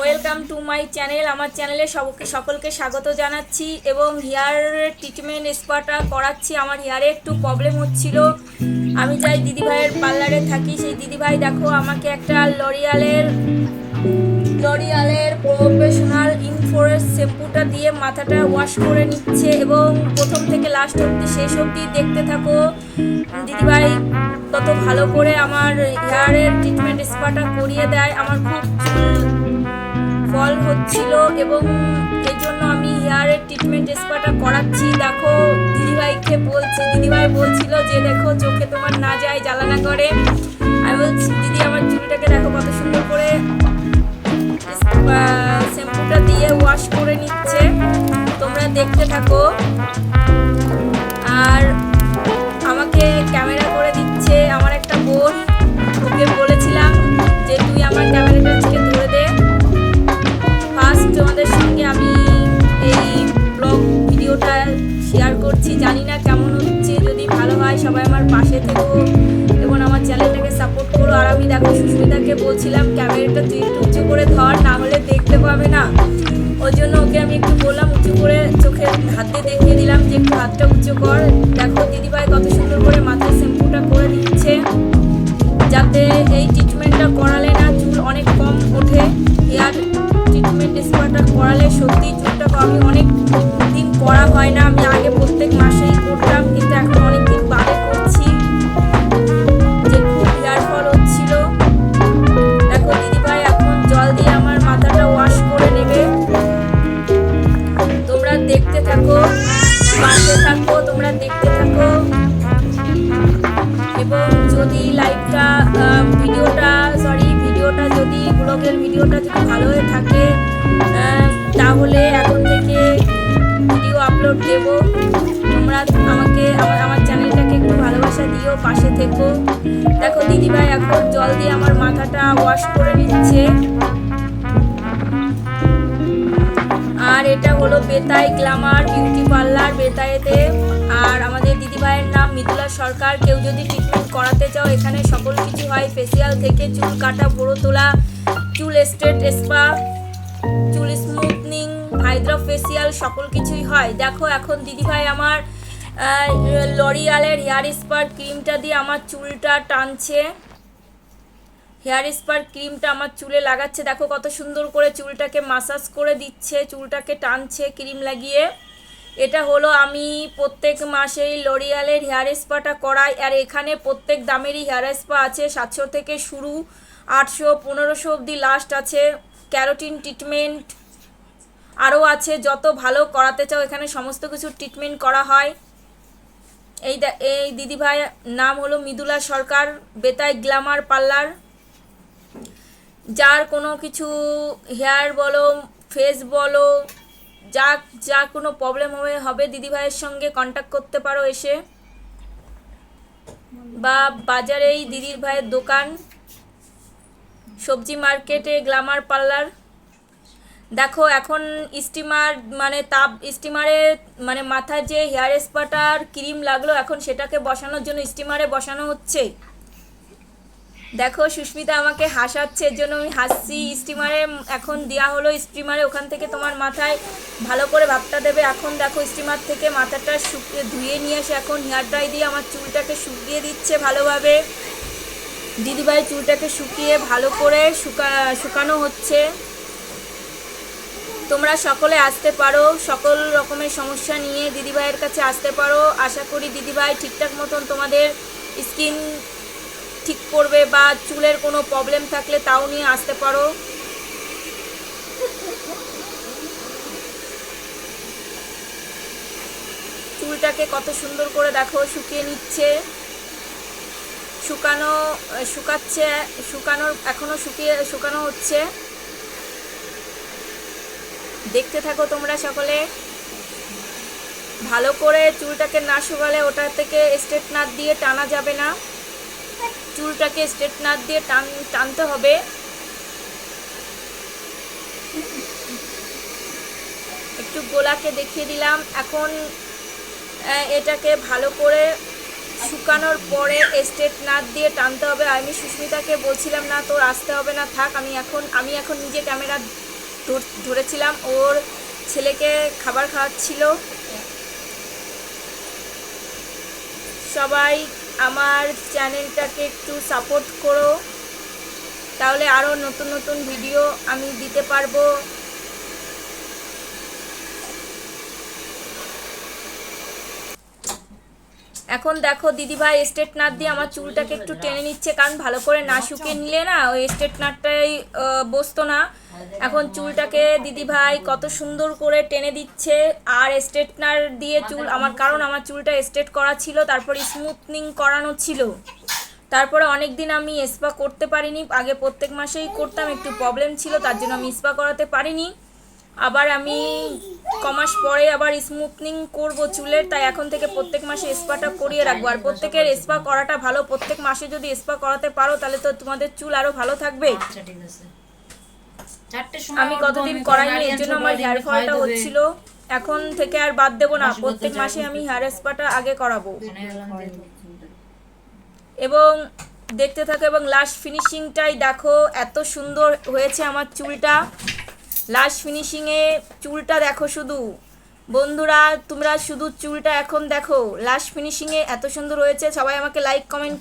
Welcome to my channel আমার চ্যানেলে সবকে সকলকে স্বাগত জানাচ্ছি এবং হেয়ার ট্রিটমেন্ট স্পাটা করাচ্ছি। আমার হেয়ারে একটু প্রবলেম হচ্ছিল। আমি যাই দিদিভাইয়ের পার্লারে থাকি। সেই দিদিভাই দেখো, আমাকে একটা লরিয়ালের লরিয়ালের প্রফেশনাল ইনফোরেস শ্যাম্পুটা দিয়ে মাথাটা ওয়াশ করে নিচ্ছে এবং প্রথম থেকে লাস্ট অবধি, শেষ অবধি দেখতে থাকো। দিদিভাই তত ভালো করে আমার হেয়ারের ট্রিটমেন্ট স্পাটা করিয়ে দেয়। আমার খুব ফল হচ্ছিল এবং এই জন্য আমি হেয়ারের ট্রিটমেন্ট স্পাটা করাচ্ছি। দেখো, দিদিভাইকে বলছি, দিদিভাই বলছিল যে, দেখো, চোখে তোমার না যায় জ্বালানা করে আমি বলছি, দিদি, আমার চুলটাকে দেখো কত সুন্দর করে শ্যাম্পুটা দিয়ে ওয়াশ করে নিচ্ছে। আমি দেখো সুস্মিতাকে বলছিলাম, ক্যামেরাটা তুই একটু উঁচু করে ধর, না হলে দেখতে পাবে না। ওই জন্য ওকে আমি একটু বললাম, উঁচু করে চোখের হাতে দেখিয়ে দিলাম যে একটু হাতটা উঁচু কর। দেখো দিদিভাই কত সুন্দর করে মাথায় ভালো হয়ে থাকে তাহলে এখন থেকে ভিডিও আপলোড দেব। তোমরা আমাকে, আমার আমার চ্যানেলটাকে একটু ভালোবাসা দিও, পাশে থেকো। দেখো দিদিভাই এখন জল দিয়ে আমার মাথাটা ওয়াশ করে নিচ্ছে। আর এটা হলো বেতাই গ্ল্যামার বিউটি পার্লার বেতাইতে আর আমাদের দিদিভাইয়ের নাম মৃদুলা সরকার। কেউ যদি ট্রিটমেন্ট করাতে চাও, এখানে সকল কিছু হয়। ফেসিয়াল থেকে চুল কাটা বড়ো তোলা, চুল স্ট্রেট স্পা চুল স্মুথনিং হাইড্রা ফেসিয়াল সকল কিছুই হয়। দেখো, এখন দিদিভাই আমার লরিয়ালের হেয়ার স্পার ক্রিমটা দিয়ে আমার চুলটা টানছে। হেয়ার স্পার ক্রিমটা আমার চুলে লাগাচ্ছে। দেখো কত সুন্দর করে চুলটাকে মাসাজ করে দিচ্ছে, চুলটাকে টানছে ক্রিম লাগিয়ে। এটা হলো আমি প্রত্যেক মাসেই লরিয়ালের হেয়ার স্পাটা করাই, আর এখানে প্রত্যেক দামেরই হেয়ার স্পা আছে, সাতশো থেকে শুরু, আটশো, পনেরোশো অবধি লাস্ট আছে ক্যারোটিন ট্রিটমেন্ট আরও আছে, যত ভালো করাতে চাও, এখানে সমস্ত কিছু ট্রিটমেন্ট করা হয়। এই এই দিদিভাই, নাম হলো মৃদুলা সরকার, বেতাই গ্ল্যামার পার্লার। যার কোনো কিছু হেয়ার বলো ফেস বলো যা যা কোনো প্রবলেম হবে হবে, দিদিভাইয়ের সঙ্গে কন্ট্যাক্ট করতে পারো এসে। বা বাজারেই দিদির ভাইয়ের দোকান, সবজি মার্কেটে গ্ল্যামার পার্লার দেখো, এখন স্টিমার মানে তাপ স্টিমারে মানে মাথায় যে হেয়ার স্পাটার ক্রিম লাগল, এখন সেটাকে বসানোর জন্য স্টিমারে বসানো হচ্ছে। দেখো, সুস্মিতা আমাকে হাসাচ্ছে, এর জন্য আমি হাসছি। স্টিমারে এখন দেওয়া হলো স্টিমারে, ওখান থেকে তোমার মাথায় ভালো করে ভাবটা দেবে। এখন দেখো, স্টিমার থেকে মাথাটা শুকিয়ে ধুয়ে নিয়ে এসে এখন হেয়ার ড্রাই দিয়ে আমার চুলটাকে শুকিয়ে দিচ্ছে ভালোভাবে। দিদিভাই চুলটাকে শুকিয়ে ভালো করে শুকা, শুকানো হচ্ছে। তোমরা সকলে আসতে পারো, সকল রকমের সমস্যা নিয়ে দিদিভাইয়ের কাছে আসতে পারো। আশা করি দিদিভাই ঠিকঠাক মতন তোমাদের স্কিন ঠিক করবে বা চুলের কোনো প্রবলেম থাকলে তাও নিয়ে আসতে পারো। চুলটাকে কত সুন্দর করে দেখো, শুকিয়ে নিচ্ছে। শুকানো, শুকাচ্ছে, শুকানোর, এখনও শুকিয়ে, শুকানো হচ্ছে। দেখতে থাকো তোমরা সকলে। ভালো করে চুলটাকে না শুকালে ওটা থেকে স্ট্রেট নাট দিয়ে টানা যাবে না। চুলটাকে স্ট্রেট নাট দিয়ে টান, টানতে হবে। একটু গোলাকে দেখিয়ে দিলাম। এখন এটাকে ভালো করে শুকানোর পরে স্টেট নাট দিয়ে টানতে হবে। আমি সুস্মিতাকে বলছিলাম, না, তোর আসতে হবে না, থাক, আমি এখন আমি এখন নিজে ক্যামেরা ধরেছিলাম। ওর ছেলেকে খাবার খাওয়াচ্ছিল। সবাই আমার চ্যানেলটাকে একটু সাপোর্ট করো। তাহলে আরও নতুন নতুন ভিডিও আমি দিতে পারব। এখন দেখো, দিদিভাই স্টেট নাট দিয়ে আমার চুলটাকে একটু টেনে নিচ্ছে, কারণ ভালো করে না শুকিয়ে নিলে না, ওই স্টেট নাটটাই বসতো না। এখন চুলটাকে দিদিভাই কত সুন্দর করে টেনে দিচ্ছে, আর স্ট্রেটনার দিয়ে চুল, আমার কারণ আমার চুলটা স্ট্রেট করা ছিল, তারপর স্মুথনিং করানো ছিল। তারপরে অনেক দিন আমি স্পা করতে পারিনি, আগে প্রত্যেক মাসেই করতাম, একটু প্রবলেম ছিল, তার জন্য আমি স্পা করাতে পারিনি। আবার আমি কমাস পরে আবার স্মুথনিং করব চুলের তাই এখন থেকে প্রত্যেক মাসে স্পাটা করিয়ে রাখব। আর প্রত্যেকের স্পা করাটা ভালো প্রত্যেক মাসে যদি স্পা করাতে পারো তাহলে তো তোমাদের চুল আরও ভালো থাকবে। আচ্ছা ঠিক আছে। চারটের সময় আমি কতদিন করাইনি এর জন্য আমার হেয়ার ফলটা হচ্ছিল। এখন থেকে আর বাদ দেবো না প্রত্যেক মাসে আমি হেয়ার স্পাটা আগে করাবো। দেবো। এবং দেখতে থাকো এবং লাস্ট ফিনিশিংটাই দেখো এত সুন্দর হয়েছে আমার চুলটা। লাস্ট ফিনিশিংয়ে চুলটা দেখো শুধু। বন্ধুরা, তোমরা শুধু চুলটা এখন দেখো। লাস্ট ফিনিশিংয়ে এত সুন্দর হয়েছে, সবাই আমাকে লাইক কমেন্ট